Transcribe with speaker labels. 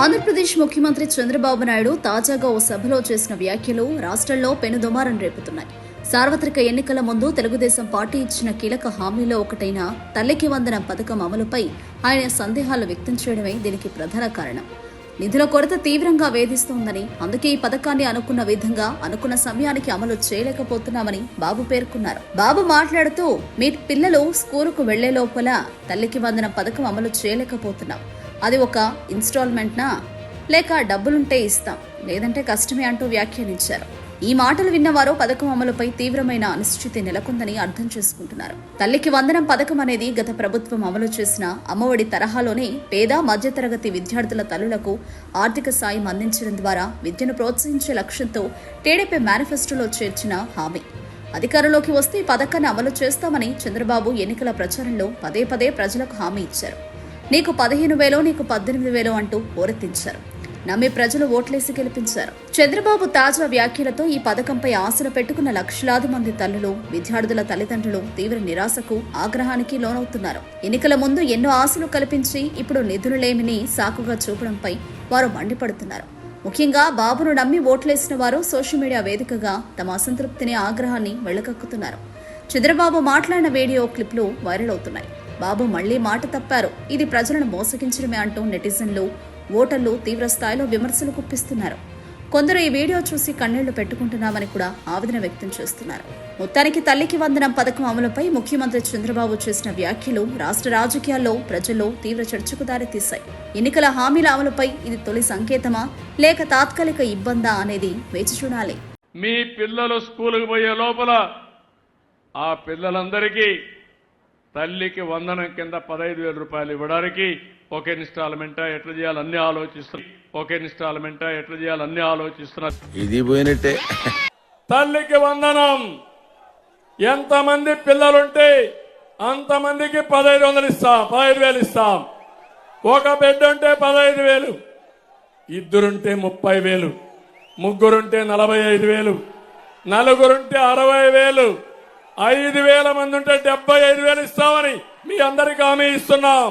Speaker 1: ఆంధ్రప్రదేశ్ ముఖ్యమంత్రి చంద్రబాబు నాయుడు తాజాగా ఓ సభలో చేసిన వ్యాఖ్యలు రాష్ట్రంలో పెనుదుమారం రేపుతున్నాయి. సార్వత్రిక ఎన్నికల ముందు తెలుగుదేశం పార్టీ ఇచ్చిన కీలక హామీలో ఒకటైన తల్లికి వందనం పథకం అమలుపై ఆయన సందేహాలు వ్యక్తం చేయడమే దీనికి ప్రధాన కారణం. నిధుల కొరత తీవ్రంగా వేధిస్తోందని అందుకే ఈ పథకాన్ని అనుకున్న విధంగా అనుకున్న సమయానికి అమలు చేయలేకపోతున్నామని బాబు పేర్కొన్నారు. బాబు మాట్లాడుతూ మీ పిల్లలు స్కూలుకు వెళ్ళే లోపల తల్లికి వందన పథకం అమలు చేయలేకపోతున్నాం. అది ఒక ఇన్స్టాల్మెంట్నా? లేక డబ్బులుంటే ఇస్తాం. లేదంటే కష్టమే అంటూ వ్యాఖ్యానించారు. ఈ మాటలు విన్నవారు పథకం అమలుపై తీవ్రమైన అనిశ్చితి నెలకొందని అర్థం చేసుకుంటున్నారు. తల్లికి వందనం పథకం అనేది గత ప్రభుత్వం అమలు చేసిన అమ్మఒడి తరహాలోనే పేద మధ్యతరగతి విద్యార్థుల తల్లులకు ఆర్థిక సాయం అందించడం ద్వారా విద్యను ప్రోత్సహించే లక్ష్యంతో టీడీపీ మేనిఫెస్టోలో చేర్చిన హామీ. అధికారంలోకి వస్తే ఈ పథకాన్ని అమలు చేస్తామని చంద్రబాబు ఎన్నికల ప్రచారంలో పదే పదే ప్రజలకు హామీ ఇచ్చారు. నీకు పదిహేను వేలో నీకు పద్దెనిమిది వేలు అంటూ ఓరెత్తించారు నమ్మి ప్రజలు ఓట్లేసి గెలిపించారు. చంద్రబాబు తాజా వ్యాఖ్యలతో ఈ పథకంపై ఆశలు పెట్టుకున్న లక్షలాది మంది తల్లులు విద్యార్థుల తల్లిదండ్రులు తీవ్ర నిరాశకు ఆగ్రహానికి లోనవుతున్నారు. ఎన్నికల ముందు ఎన్నో ఆశలు కల్పించి ఇప్పుడు నిధులు లేమిని సాకుగా చూపడంపై వారు మండిపడుతున్నారు. ముఖ్యంగా బాబును నమ్మి ఓట్లేసిన వారు సోషల్ మీడియా వేదికగా తమ అసంతృప్తిని ఆగ్రహాన్ని వెళ్ళకక్కుతున్నారు చంద్రబాబు మాట్లాడిన వీడియో క్లిప్లు వైరల్ అవుతున్నాయి. బాబు మళ్ళీ మాట తప్పారు. ఇది ప్రజలను మోసగించడమే అంటూ నెటిజన్లు ఓటర్లు తీవ్రస్థాయిలో విమర్శలు గుప్పిస్తున్నారు. కొందరు ఈ వీడియో చూసి కన్నీళ్ళు పెట్టుకుంటున్నామని కూడా ఆవేదన వ్యక్తం చేస్తున్నారు. మొత్తానికి తల్లికి వందనం పథకం అమలుపై ముఖ్యమంత్రి చంద్రబాబు చేసిన వ్యాఖ్యలు రాష్ట్ర రాజకీయాల్లో ప్రజల్లో తీవ్ర చర్చకు దారితీశాయి. ఎన్నికల హామీల అమలుపై ఇది తొలి సంకేతమా? లేక తాత్కాలిక ఇబ్బందా అనేది వేచి చూడాలి.
Speaker 2: మీ పిల్లలు స్కూలుకు పోయే లోపల ఆ పిల్లలందరికీ తల్లికి వందనం కింద పదహైదు వేల రూపాయలు ఇవ్వడానికి ఒక ఇన్స్టాల్మెంటా? ఎట్లా చేయాలి? అన్ని ఆలోచిస్తున్నారు. ఒక ఇన్స్టాల్మెంటా? ఎట్లా చేయాలి? అన్ని ఆలోచిస్తున్నారు.
Speaker 3: ఇది పోయినట్టే.
Speaker 2: తల్లికి వందనం. ఎంతమంది పిల్లలుంటే అంతమందికి పదహైదు వందలు ఇస్తాం పదహైదు వేలు ఇస్తాం. ఒక బిడ్డ ఉంటే పదహైదు వేలు ఇద్దరుంటే ముప్పై వేలు ముగ్గురుంటే నలభై ఐదు వేలు నలుగురుంటే అరవై వేలు ఐదు వేల మంది ఉంటే డెబ్బై ఐదు వేలు ఇస్తామని మీ అందరికి హామీ ఇస్తున్నాం.